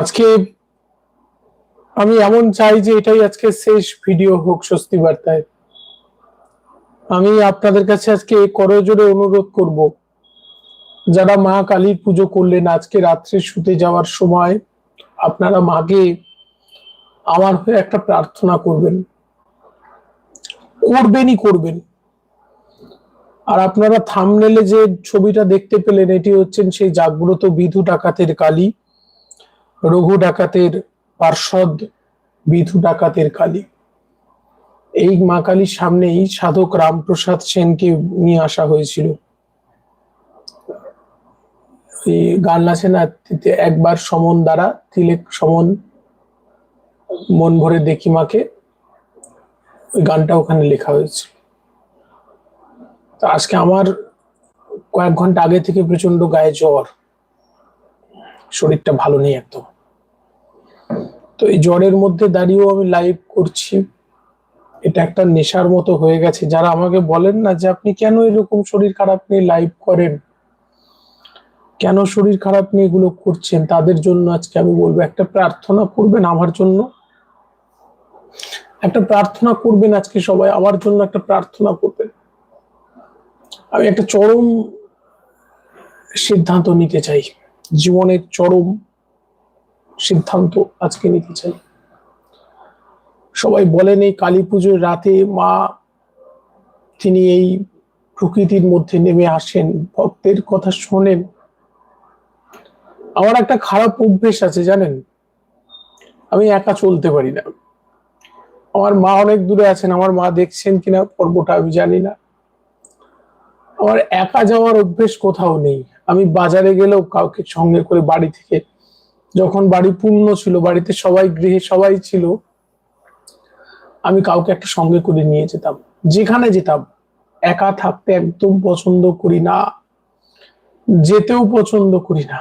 আজকে আমি এমন চাই যে এটাই আজকে শেষ ভিডিও হোক স্বস্তি বার্তায়। আমি আপনাদের কাছে আজকে করজোরে অনুরোধ করব, যারা মা কালীর পুজো করলেন, আজকে রাত্রে শুতে যাওয়ার সময় আপনারা মাকে আমার হয়ে একটা প্রার্থনা করবেন। করবেনই করবেন। আর আপনারা থামনেলে যে ছবিটা দেখতে পেলেন, এটি হচ্ছেন সেই জাগ্রত বিধু ডাকাতের কালী। রঘু ডাকাতের পার্ষদ বিধু ডাকাতের কালী। এই মা কালীর সামনেই সাধক রামপ্রসাদ সেনকে নিয়ে আসা হয়েছিল। গান আছে না একবার সমন দ্বারা তিলেক সমন মন ভরে দেখি মাকে। ওই গানটা ওখানে লেখা হয়েছে। তো আজকে আমার কয়েক ঘণ্টা আগে থেকে প্রচণ্ড গায়ে জ্বর। শরীরটা ভালো নেই একদম। তো এই জ্বরের মধ্যে দাঁড়িয়েও আমি লাইভ করছি। এটা একটা নেশার মতো হয়ে গেছে। যারা আমাকে বলেন না যে আপনি কেন এরকম শরীর খারাপ নিয়ে লাইভ করেন, কেন শরীর খারাপ নিয়ে এগুলো করছেন, তাদের জন্য আজকে আমি বলব, একটা প্রার্থনা করবেন আমার জন্য। একটা প্রার্থনা করবেন আজকে সবাই, আমার জন্য একটা প্রার্থনা করবেন। আমি একটা চরম সিদ্ধান্ত নিতে চাই। জীবনের চরম সিদ্ধান্ত আজকে নিতে চাই। সবাই বলেন এই কালী পুজোর রাতে মা তিনি এই প্রকৃতির মধ্যে নেমে আসেন, ভক্তের কথা শোনেন। আমার একটা খারাপ অভ্যেস আছে, জানেন? আমি একা চলতে পারি না। আমার মা অনেক দূরে আছেন, আমার মা দেখছেন কিনা পর্বটা আমি জানি না। আমার একা যাওয়ার অভ্যেস কোথাও নেই। আমি বাজারে গেলেও কাউকে সঙ্গে করে বাড়ি থেকে যখন বাড়ি পূর্ণ ছিল, বাড়িতে সবাই গৃহে সবাই ছিল, আমি কাউকে একটা সঙ্গে করে নিয়ে যেতাম। যেখানে যেতাম, একা থাকতে একদম পছন্দ করি না, যেতেও পছন্দ করি না।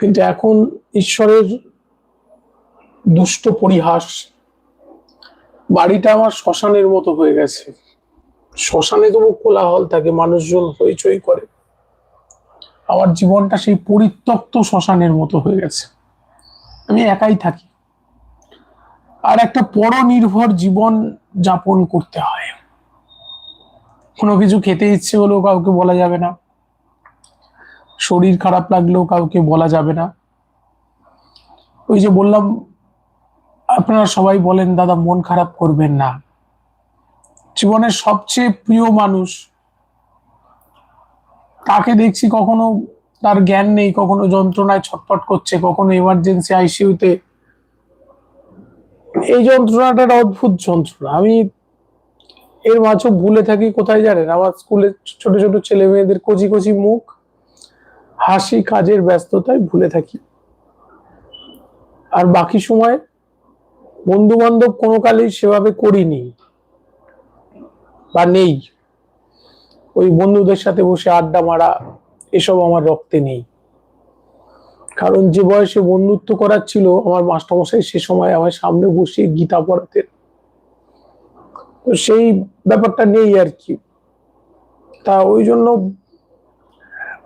কিন্তু এখন ঈশ্বরের দুষ্ট পরিহাস, বাড়িটা আমার শ্মশানের মতো হয়ে গেছে। শ্মশানে তবু কোলাহল থাকে, মানুষজন হইচই করে। আমার জীবনটা সেই পরিত্যক্ত শ্মশানের মতো হয়ে গেছে। আমি একাই থাকি। আর একটা পরনির্ভর জীবন যাপন করতে হয়। কোনো কিছু খেতে ইচ্ছে হলেও কাউকে বলা যাবে না। শরীর খারাপ লাগলেও কাউকে বলা যাবে না। ওই যে বললাম, আপনারা সবাই বলেন, দাদা, মন খারাপ করবেন না। জীবনের সবচেয়ে প্রিয় মানুষ তাকে দেখছি কখনো তার জ্ঞান নেই, কখনো যন্ত্রণায় ছটফট করছে, কখনো এমার্জেন্সি আইসিইউতে এই যন্ত্রণাটা একটা অদ্ভুত যন্ত্রণা। আমি এর মাঝে ভুলে থাকি, কোথায় জানেন? আমার স্কুলে ছোট ছোট ছেলে মেয়েদের কচি কচি মুখ, হাসি, কাজের ব্যস্ততায় ভুলে থাকি। আর বাকি সময় বন্ধু বান্ধব কোনো কালেই সেভাবে করিনি বা নেই। ওই বন্ধুদের সাথে বসে আড্ডা মারা, এসব আমার রক্তে নেই। কারণ যে বয়সে বন্ধুত্ব করার ছিল, আমার মাস্টারমশাই সে সময় আমার সামনে বসিয়ে গীতা পড়াতেন। তো সেই ব্যাপারটা নেই আর কি। তা ওই জন্য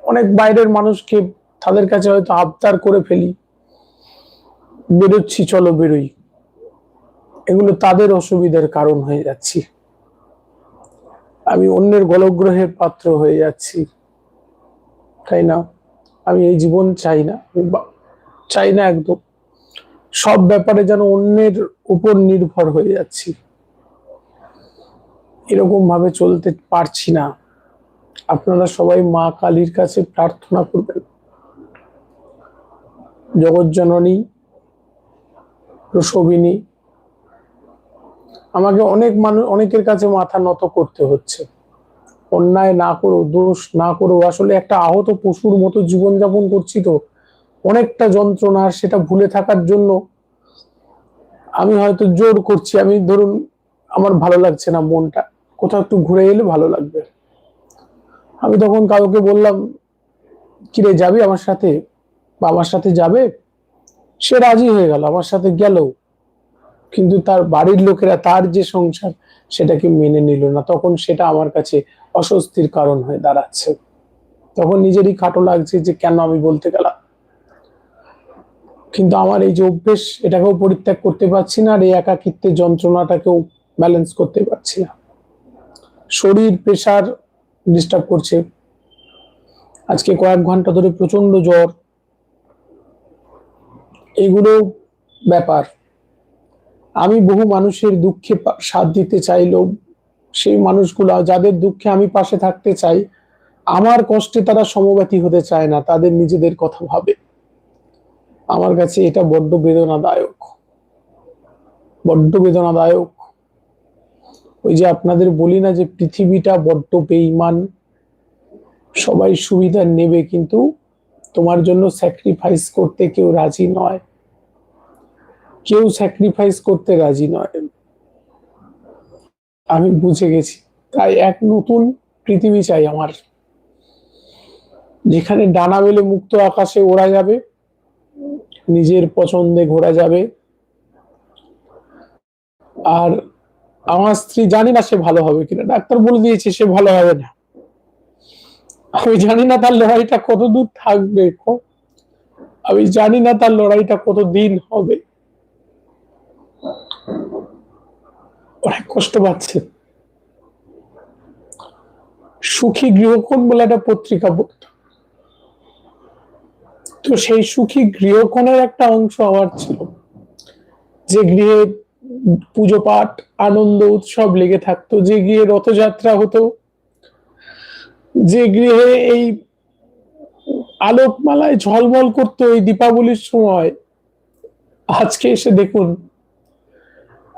অনেক বাইরের মানুষকে তাদের কাছে হয়তো আবদার করে ফেলি। বেরোচ্ছি, চলো বেরোই। এগুলো তাদের অসুবিধার কারণ হয়ে যাচ্ছি। আমি অন্যের গলগ্রহের পাত্র হয়ে যাচ্ছি। তাই না? আমি এই জীবন চাই না। চাই না একদম। সব ব্যাপারে যেন অন্যের উপর নির্ভর হয়ে যাচ্ছি। এরকম ভাবে চলতে পারছি না। আপনারা সবাই মা কালীর কাছে প্রার্থনা করবেন। জগৎজননী প্রসবিনী আমাকে অনেক মানুষ, অনেকের কাছে মাথা নত করতে হচ্ছে। অন্যায় না করো, দোষ না করো, আসলে একটা আহত পশুর মতো জীবনযাপন করছি তো। অনেকটা যন্ত্রণা, সেটা ভুলে থাকার জন্য আমি হয়তো জোর করছি। আমি ধরুন, আমার ভালো লাগছে না মনটা। কোথাও একটু ঘুরে এলে ভালো লাগবে। আমি তখন কাউকে বললাম কিরে যাবি আমার সাথে? বা আমার সাথে যাবে? সে রাজি হয়ে গেল, আমার সাথে গেল কিন্তু তার বাড়ির লোকেরা তার যে সংসার সেটাকে মেনে নিল না। তখন সেটা আমার কাছে অস্বস্তির কারণ হয়ে দাঁড়াচ্ছে। তখন নিজেরই খাটো লাগছে যে, কেন আমি বলতে গেলাম? কিন্তু আমার এই যে অভ্যেস, এটাকেও পরিত্যাগ করতে পারছি না আর এই একাকিত্বের যন্ত্রণাটাকেও ব্যালেন্স করতে পারছি না। শরীর প্রেশার ডিস্টার্ব করছে। আজকে কয়েক ঘণ্টা ধরে প্রচণ্ড জ্বর। এগুলো ব্যাপার। আমি বহু মানুষের দুঃখে সাথ দিতে চাইলেও সেই মানুষগুলো যাদের দুঃখে আমি পাশে থাকতে চাই, আমার কষ্টে তারা সমব্যথী হতে চায় না, তাদের নিজেদের কথা ভাবে। আমার কাছে এটা বড্ড বেদনাদায়ক। বড্ড বেদনাদায়ক। ওই যে আপনাদের বলি না যে পৃথিবীটা বড্ড বেইমান সবাই সুবিধা নেবে, কিন্তু তোমার জন্য স্যাক্রিফাইস করতে কেউ রাজি নয়। কেউ স্যাক্রিফাইস করতে রাজি নয়। আমি বুঝে গেছি। তাই এক নতুন পৃথিবী চাই আমার। যেখানে ডানা মেলে মুক্ত আকাশে ওড়া যাবে, নিজের পছন্দে ঘোরা যাবে। আর আমার স্ত্রী জানি না সে ভালো হবে কিনা। ডাক্তার বলে দিয়েছে সে ভালো হবে না। আমি জানি না তার লড়াইটা কত দূর থাকবে আমি জানি না তার লড়াইটা কত দিন হবে। অনেক কষ্ট পাচ্ছে। সুখী গৃহকোণ বলে একটা পত্রিকা পড়ত তো সেই সুখী গৃহকোণের একটা অংশ আমার ছিল, যে গৃহে পুজো পাঠ, আনন্দ উৎসব লেগে থাকতো, যে গৃহে রথযাত্রা হতো, যে গৃহে এই আলোকমালায় ঝলমল করতো এই দীপাবলির সময়। আজকে এসে দেখুন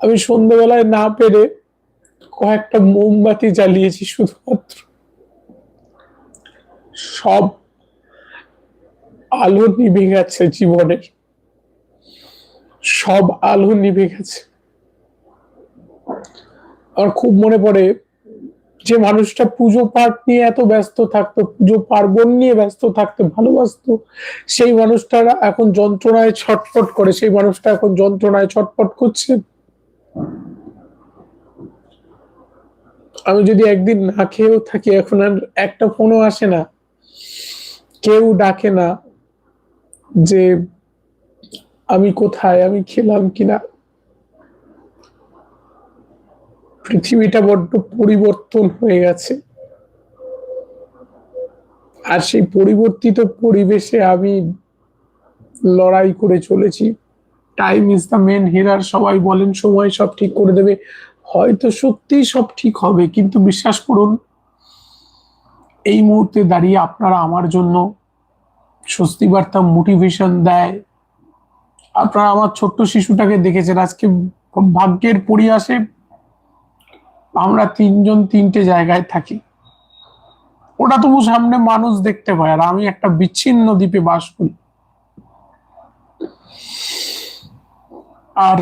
আমি সন্ধ্যেবেলায় না পেরে কয়েকটা মোমবাতি জ্বালিয়েছি শুধুমাত্র। সব আলো নিভে গেছে জীবনের সব আলো নিভে গেছে। আর খুব মনে পড়ে যে মানুষটা পুজো পাঠ নিয়ে এত ব্যস্ত থাকতো, পুজো পার্বণ নিয়ে ব্যস্ত থাকতে ভালোবাসতো। সেই মানুষটারা এখন যন্ত্রণায় ছটফট করে, সেই মানুষটা এখন যন্ত্রণায় ছটফট করছে। আমি যদি একদিন না খেয়েও থাকি, এখন আর একটা ফোনও আসে না। কেউ ডাকে না যে আমি কোথায়, আমি খেলাম কিনা। পৃথিবীটা বড্ড পরিবর্তন হয়ে গেছে। আর সেই পরিবর্তিত পরিবেশে আমি লড়াই করে চলেছি। Time is the main healer সবাই বলেন, সময় সব ঠিক করে দেবে। হয়তো সত্যিই সব ঠিক হবে, কিন্তু বিশ্বাস করুন, এই মুহূর্তে দাঁড়িয়ে আপনারা আমার জন্য স্বস্তি বার্তা মোটিভেশন দেয়। আপনারা আমার ছোট্ট শিশুটাকে দেখেছেন, আজকে ভাগ্যের পরিহাসে আমরা তিনজন তিনটে জায়গায় থাকি। ওটা তবু সামনে মানুষ দেখতে পায়, আর আমি একটা বিচ্ছিন্ন দ্বীপে বাস করি। আর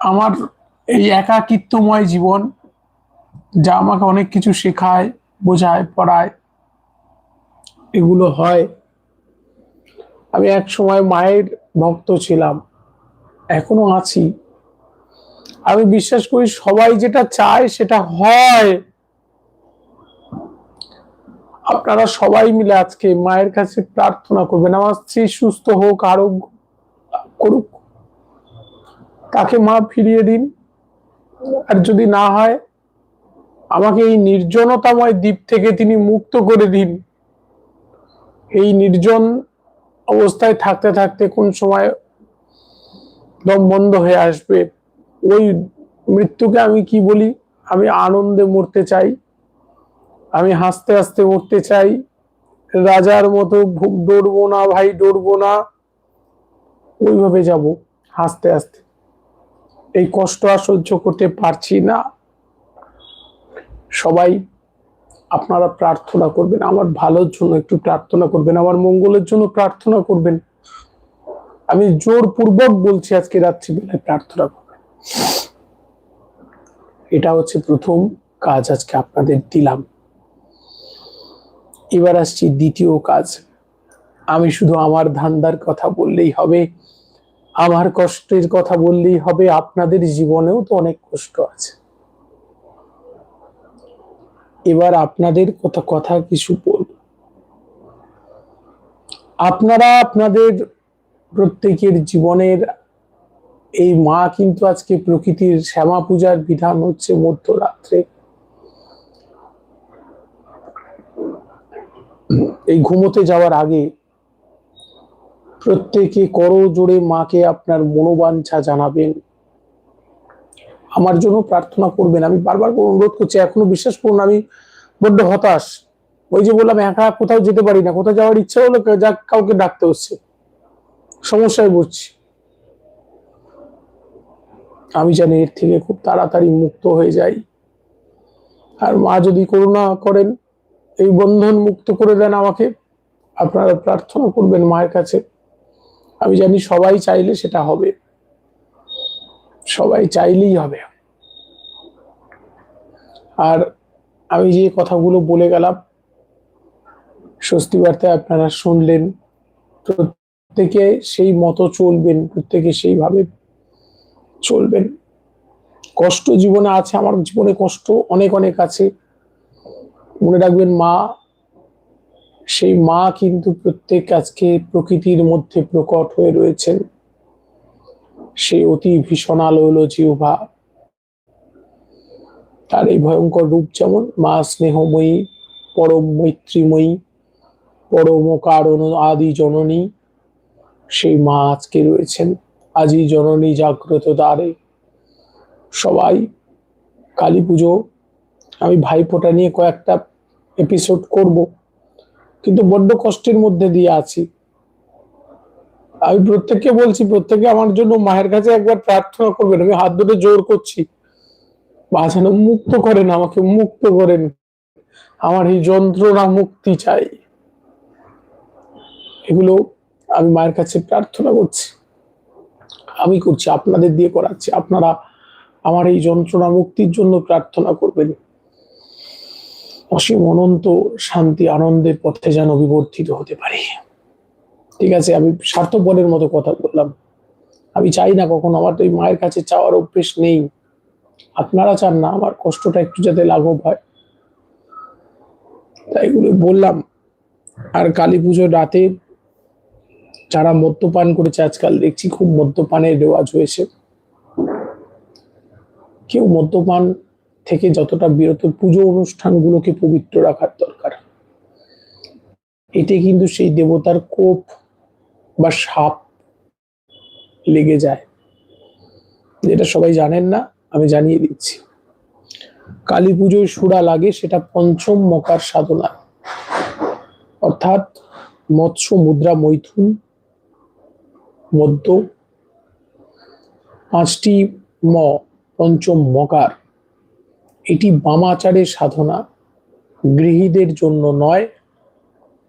আমার এই একাকিত্বময় জীবন যা আমাকে অনেক কিছু শেখায়, বোঝায়, পড়ায়, এগুলো হয়। আমি এক সময় মায়ের ভক্ত ছিলাম, এখনও আছি। আমি বিশ্বাস করি সবাই যেটা চায় সেটা হয়। আপনারা সবাই মিলে আজকে মায়ের কাছে প্রার্থনা করবেন, আমার স্ত্রী সুস্থ হোক, আরোগ্য করুক। তাকে মা ফিরিয়ে দিন। আর যদি না হয়, আমাকে এই নির্জনতাময় দ্বীপ থেকে তিনি মুক্ত করে দিন। এই নির্জন অবস্থায় থাকতে থাকতে কোন সময় দম বন্ধ হয়ে আসবে, ওই মৃত্যুকে আমি কি বলি? আমি আনন্দে মরতে চাই। আমি হাসতে হাসতে মরতে চাই। রাজার মতো ডরবো না ভাই ডরবো না। ওইভাবে যাব, হাসতে হাসতে। এই কষ্ট আর সহ্য করতে পারছি না। সবাই আপনারা প্রার্থনা করবেন, আমার ভালোর জন্য একটু প্রার্থনা করবেন, আমার মঙ্গলের জন্য প্রার্থনা করবেন। আমি জোরপূর্বক বলছি আজকে রাত্রিবেলায় প্রার্থনা করবেন। এটা হচ্ছে প্রথম কাজ আজকে আপনাদের দিলাম। এবার আসছি দ্বিতীয় কাজ। আমি শুধু আমার ধান্দার কথা বললেই হবে। আমার কষ্টের কথা বললেই হবে, আপনাদের জীবনেও তো অনেক কষ্ট আছে। এবার আপনাদের কথা কথা কিছু বলব। আপনারা আপনাদের প্রত্যেকের জীবনের এই মা কিন্তু আজকে প্রকৃতির শ্যামা পূজার বিধান হচ্ছে মধ্যরাত্রে। এই ঘুমোতে যাওয়ার আগে প্রত্যেকে করো জোরে মাকে আপনার মনোবাঞ্ছা জানাবেন। আমার জন্য প্রার্থনা করবেন। আমি বারবার অনুরোধ করছি, এখনও বিশ্বাস করুন আমি বড্ড হতাশ। ওই যে বললাম, একা কোথাও যেতে পারি না, কোথাও যাওয়ার ইচ্ছা হলো যা কাউকে ডাকতে হচ্ছে। সমস্যায় বুঝছি আমি জানি এর থেকে খুব তাড়াতাড়ি মুক্ত হয়ে যাই। আর মা যদি করুণা করেন, এই বন্ধন মুক্ত করে দেন আমাকে, আপনারা প্রার্থনা করবেন মায়ের কাছে। আমি জানি সবাই চাইলে সেটা হবে। সবাই চাইলেই হবে। আর আমি যে কথাগুলো বলে গেলাম, স্বস্তি বার্তায় আপনারা শুনলেন, প্রত্যেকে সেই মতো চলবেন, প্রত্যেকে সেইভাবে চলবেন। কষ্ট জীবনে আছে, আমার জীবনে কষ্ট অনেক অনেক আছে। মনে রাখবেন মা সেই মা কিন্তু প্রত্যেক আজকে প্রকৃতির মধ্যে প্রকট হয়ে রয়েছেন। সেই অতি ভীষণ আলো হলো জিহ্বা। তার এই ভয়ঙ্কর রূপ যেমন মা স্নেহময়ী, পরম মৈত্রীময়ী পরম কারণ আদি জননী, সেই মা আজকে রয়েছেন। আজই জননী জাগ্রত দ্বারে। সবাই কালী পুজো, আমি ভাইফোঁটা নিয়ে কয়েকটা এপিসোড করব। কিন্তু বড্ড কষ্টের মধ্যে দিয়ে আছি। আমি প্রত্যেককে বলছি, প্রত্যেকে আমার জন্য মায়ের কাছে একবার প্রার্থনা করবেন। আমি হাত দুটো জোর করছি। বাঁচানো মুক্ত করেন, আমাকে মুক্ত করেন। আমার এই যন্ত্রণা মুক্তি চাই। এগুলো আমি মায়ের কাছে প্রার্থনা করছি। আমি করছি, আপনাদের দিয়ে করাচ্ছি। আপনারা আমার এই যন্ত্রণা মুক্তির জন্য প্রার্থনা করবেন। অসীম অনন্ত শান্তি, আনন্দের পথে যেন বিবর্তিত হতে পারি। ঠিক আছে, আমি স্বার্থপরের মতো কথা বললাম। আমি চাই না কখন আমার তো মায়ের কাছে চাওয়ার অভ্যেস নেই। আপনারা চান না, আমার কষ্টটা একটু যাতে লাঘব হয়। তাই এগুলো বললাম। আর কালী পুজোর রাতে যারা মদ্যপান করেছে, আজকাল দেখছি খুব মদ্যপানের রেওয়াজ হয়েছে। কেউ মদ্যপান থেকে যতটা বিরত পুজো অনুষ্ঠানগুলোকে পবিত্র রাখার দরকার। এতে কিন্তু সেই দেবতার কোপ বা সাপ লেগে যায়। যেটা সবাই জানেন না, আমি জানিয়ে দিচ্ছি। কালী পুজোয় সুরা লাগে সেটা পঞ্চম মকার সাধনা। অর্থাৎ মৎস্য, মুদ্রা, মৈথুন মধ্য পাঁচটি ম, পঞ্চম মকার। এটি বামাচারের সাধনা, গৃহীদের জন্য নয়।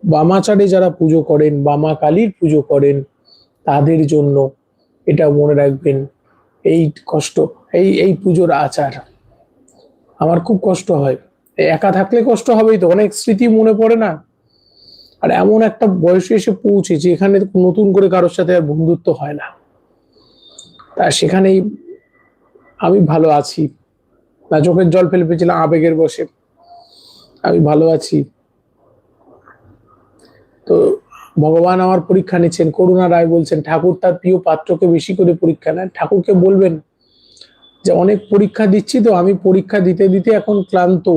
বামাচারে যারা পুজো করেন, বামা কালীর পুজো করেন, তাদের জন্য এটা মনে রাখবেন, এই কষ্ট, এই এই পুজোর আচার। আমার খুব কষ্ট হয়। একা থাকলে কষ্ট হবেই তো, অনেক স্মৃতি মনে পড়ে না? আর এমন একটা বয়সে এসে পৌঁছেছি এখানে নতুন করে কারোর সাথে আর বন্ধুত্ব হয় না। তা সেখানেই আমি ভালো আছি। না, চোখের জল ফেলে পেয়েছিলাম, আবেগের বসে। আমি ভালো আছি। তো ভগবান আমার পরীক্ষা নিচ্ছেন, করুণা রায় বলছেন, ঠাকুর তার প্রিয় পাত্রকে বেশি করে পরীক্ষা নেন। ঠাকুরকে বলবেন যে, অনেক পরীক্ষা দিচ্ছি তো, আমি পরীক্ষা দিতে দিতে এখন ক্লান্ত।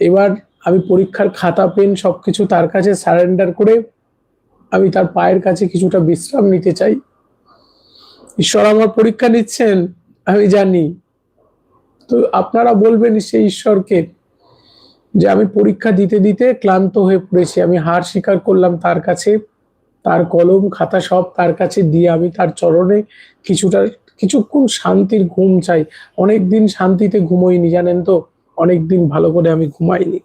এবার আমি পরীক্ষার খাতা, পেন সবকিছু তার কাছে সারেন্ডার করে আমি তার পায়ের কাছে কিছুটা বিশ্রাম নিতে চাই। ঈশ্বর আমার পরীক্ষা নিচ্ছেন? আমি জানি। তো আপনারা বলবেন সেই ঈশ্বরকে যে আমি পরীক্ষা দিতে দিতে ক্লান্ত হয়ে পড়েছি, আমি হার স্বীকার করলাম তার কাছে, তার কলম, খাতা সব তার কাছে দিয়ে আমি তার চরণে কিছুটা, কিছুক্ষণ শান্তির ঘুম চাই। অনেক দিন শান্তিতে ঘুমোইনি, জানেন তো? অনেক দিন ভালো করে আমি ঘুমাইনি।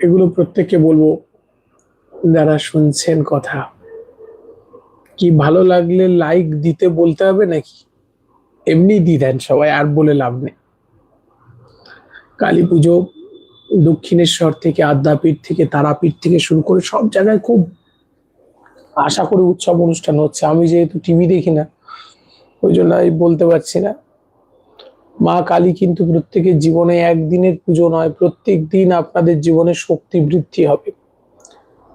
এগুলো প্রত্যেককে বলব, যারা শুনছেন কথা। কি ভালো লাগলে লাইক দিতে বলতে হবে নাকি? এমনি দিয়ে দেন সবাই, আর বলে লাভ নেই। কালী পুজো দক্ষিণেশ্বর থেকে, আদ্যাপীঠ থেকে, তারাপীঠ থেকে শুরু করে সব জায়গায় খুব আশা করি উৎসব অনুষ্ঠান হচ্ছে। আমি যেহেতু টিভি দেখি না, ওই জন্য আমি বলতে পারছি না। মা কালী কিন্তু প্রত্যেকের জীবনে একদিনের পুজো নয়, প্রত্যেক দিন আপনাদের জীবনে শক্তি বৃদ্ধি হবে।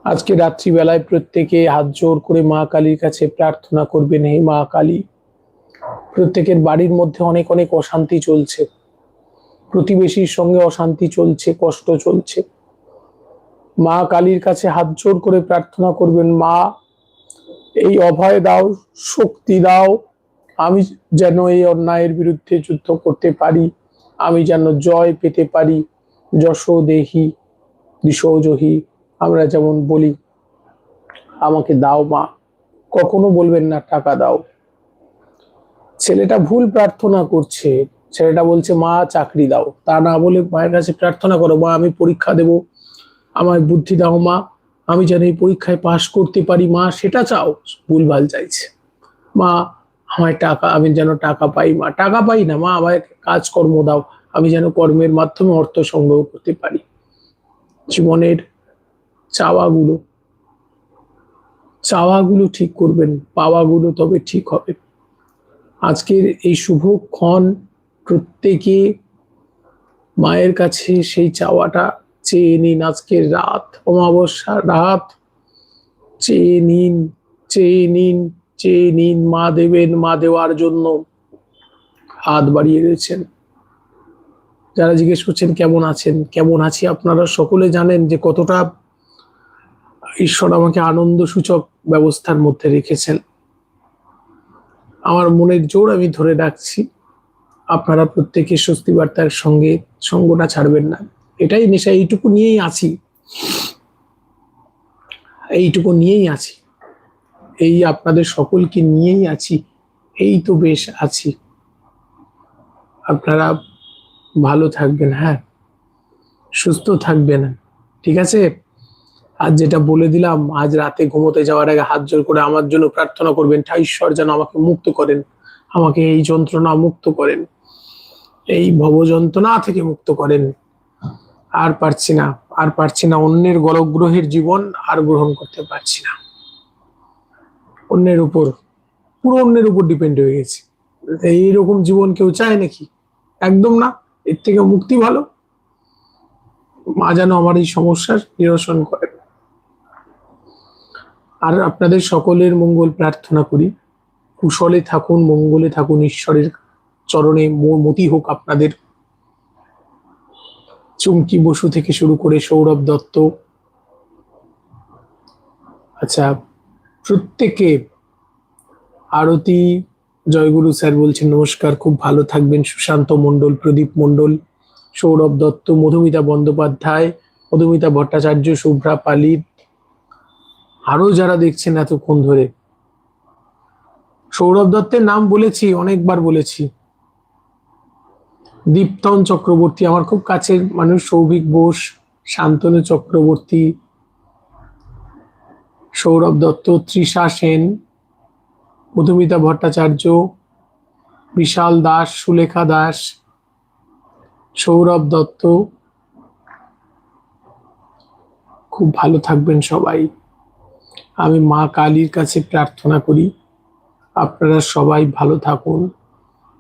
আজকে রাত্রিবেলায় প্রত্যেকে হাত জোর করে মা কালীর কাছে প্রার্থনা করবেন, হে মা কালী। প্রত্যেকের বাড়ির মধ্যে অনেক অনেক অশান্তি চলছে। প্রতিবেশীর সঙ্গে অশান্তি চলছে, কষ্ট চলছে। মা কালীর কাছে হাত জোর করে প্রার্থনা করবেন, মা, এই অভয় দাও, শক্তি দাও, আমি যেন এই অন্যায়ের বিরুদ্ধে যুদ্ধ করতে পারি, আমি যেন জয় পেতে পারি যশ দেহি দিশোজহি আমরা যেমন বলি, আমাকে দাও মা, কখনো বলবেন না টাকা দাও। ছেলেটা ভুল প্রার্থনা করছে, ছেলেটা বলছে, মা, চাকরি দাও। তা না বলে মায়ের কাছে প্রার্থনা করো, মা, আমি পরীক্ষা দেব আমার বুদ্ধি দাও মা, আমি যেন এই পরীক্ষায় পাশ করতে পারি, মা, সেটা চাও। ভুলভাল চাইছে। মা, আমায় টাকা, আমি যেন টাকা পাই মা। টাকা পাই না মা, আমায় কাজকর্ম দাও, আমি যেন কর্মের মাধ্যমে অর্থ সংগ্রহ করতে পারি। জীবনের চাওয়াগুলো। চাওয়াগুলো ঠিক করবেন, পাওয়াগুলো তবে ঠিক হবে। আজকের এই শুভক্ষণ প্রত্যেকে মায়ের কাছে সেই চাওয়াটা চেয়ে নিন। আজকের রাত অমাবস্যার রাত, চেয়ে নিন চেয়ে নিন চেয়ে নিন মা দেবেন, মা দেওয়ার জন্য। হাত বাড়িয়ে রয়েছেন যারা জিজ্ঞেস করছেন, কেমন আছেন? কেমন আছি? আপনারা সকলে জানেন যে কতটা ঈশ্বর আমাকে আনন্দ সূচক ব্যবস্থার মধ্যে রেখেছেন। আমার মনের জোর আমি ধরে রাখছি। আপনারা প্রত্যেকে স্বস্তি বার্তার সঙ্গে সঙ্গটা ছাড়বেন না। এটাই নেশা, এইটুকু নিয়েই আছি। এইটুকু নিয়েই আছি। এই আপনাদের সকলকে নিয়েই আছি। এই তো বেশ আছি। আপনারা ভালো থাকবেন হ্যাঁ? সুস্থ থাকবেন, ঠিক আছে? আজ যেটা বলে দিলাম, আজ রাতে ঘুমোতে যাওয়ার আগে হাত জোর করে আমার জন্য প্রার্থনা করবেন ঠাই ঈশ্বর যেন আমাকে মুক্ত করেন, আমাকে এই যন্ত্রণা মুক্ত করেন, এই ভব যন্ত্রণা থেকে মুক্ত করেন। আর পারছি না, আর পারছি না অন্যের গরগ্রহের জীবন আর গ্রহণ করতে পারছি না। অন্যের উপর, পুরো অন্যের উপর ডিপেন্ড হয়ে গেছি। এইরকম জীবন কেউ চায় নাকি? একদম না, এর থেকে মুক্তি ভালো। মা যেন আমার এই সমস্যার নিরসন করেন। আর আপনাদের সকলের মঙ্গল প্রার্থনা করি। কুশলে থাকুন, মঙ্গলে থাকুন, ঈশ্বরের চরণে মতি হোক আপনাদের। চুমকি বসু থেকে শুরু করে সৌরভ দত্ত। আচ্ছা প্রত্যেকে আরতি, জয়গুরু স্যার বলছেন, নমস্কার, খুব ভালো থাকবেন সুশান্ত মণ্ডল, প্রদীপ মণ্ডল, সৌরভ দত্ত, মধুমিতা বন্দ্যোপাধ্যায়, মধুমিতা ভট্টাচার্য, শুভ্রা পালিত আরও যারা দেখছেন এতক্ষণ ধরে। সৌরভ দত্তের নাম বলেছি, অনেকবার বলেছি। দীপ্তন চক্রবর্তী, আমার খুব কাছের মানুষ, সৌভিক বোস, শান্তনু চক্রবর্তী, সৌরভ দত্ত, তৃষা সেন, মধুমিতা ভট্টাচার্য, বিশাল দাস, সুলেখা দাস, সৌরভ দত্ত। খুব ভালো থাকবেন সবাই। আমি মা কালীর কাছে প্রার্থনা করি। আপনারা সবাই ভালো থাকুন।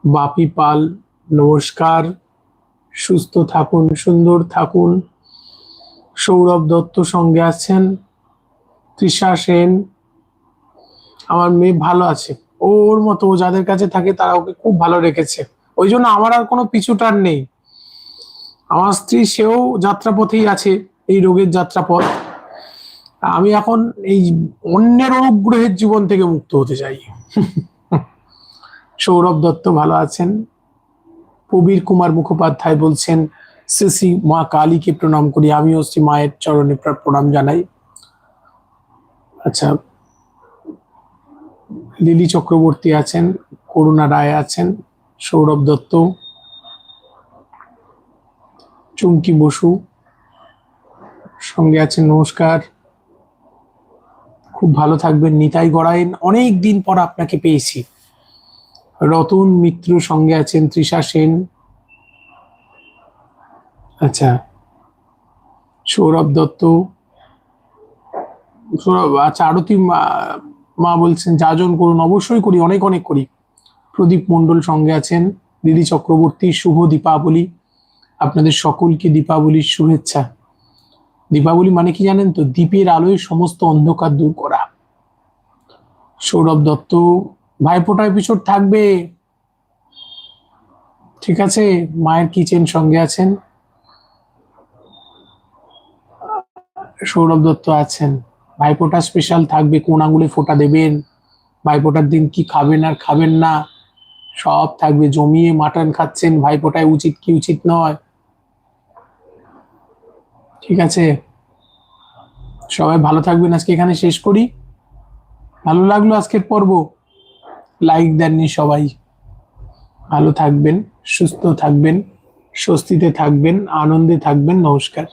বাপি পাল, নমস্কার। সুস্থ থাকুন, সুন্দর থাকুন। সৌরভ দত্ত সঙ্গে আছেন। তৃষা সেন। আমার মেয়ে ভালো আছে। ওর মতো ও যাদের কাছে থাকে তারা ওকে খুব ভালো রেখেছে। ওই জন্য আমার আর কোনো পিছুটার নেই। আমার স্ত্রী সেও যাত্রাপথেই আছে এই রোগের যাত্রাপথ। আমি এখন এই অন্যের অনুগ্রহের জীবন থেকে মুক্ত হতে চাই। সৌরভ দত্ত ভালো আছেন। প্রবীর কুমার মুখোপাধ্যায় বলছেন, শ্রী শ্রী মা কালীকে প্রণাম করি, আমিও শ্রী মায়ের চরণে প্র- প্রণাম জানাই। আচ্ছা লিলি চক্রবর্তী আছেন, করুণা রায় আছেন, সৌরভ দত্ত, চুমকি বসু সঙ্গে আছেন, নমস্কার। খুব ভালো থাকবেন। নিতাই গড়াইন অনেক দিন পর আপনাকে পেয়েছি। রতন মিত্র সঙ্গে আছেন, তৃষা সেন। আচ্ছা সৌরভ দত্ত। সৌরভ আচ্ছা আরতি মা- বলছেন, যাজন করুন, অবশ্যই করি, অনেক অনেক করি। প্রদীপ মণ্ডল সঙ্গে আছেন, দিদি চক্রবর্তী, শুভ দীপাবলি। আপনাদের সকলকে দীপাবলির শুভেচ্ছা। দীপাবলি মানে কি জানেন তো? দ্বীপের আলোয় সমস্ত অন্ধকার দূর করা। সৌরভ দত্ত, ভাইফোঁটা এপিসোড থাকবে। ঠিক আছে? মায়ের কিচেন সঙ্গে আছেন। সৌরভ দত্ত আছেন। ভাইফোঁটা স্পেশাল থাকবে, কোন আঙুলে ফোঁটা দেবেন? ভাইফোঁটার দিন কি খাবেন আর খাবেন না? সব থাকবে, জমিয়ে মাটন খাচ্ছেন। ভাইফোঁটায় উচিত কি উচিত নয়? ঠিক আছে? সবাই ভালো থাকবেন। আজকে এখানে শেষ করি। ভালো লাগল আজকের পর্ব? লাইক দেননি সবাই। ভালো থাকবেন, সুস্থ থাকবেন, স্বস্তিতে থাকবেন, আনন্দে থাকবেন। নমস্কার।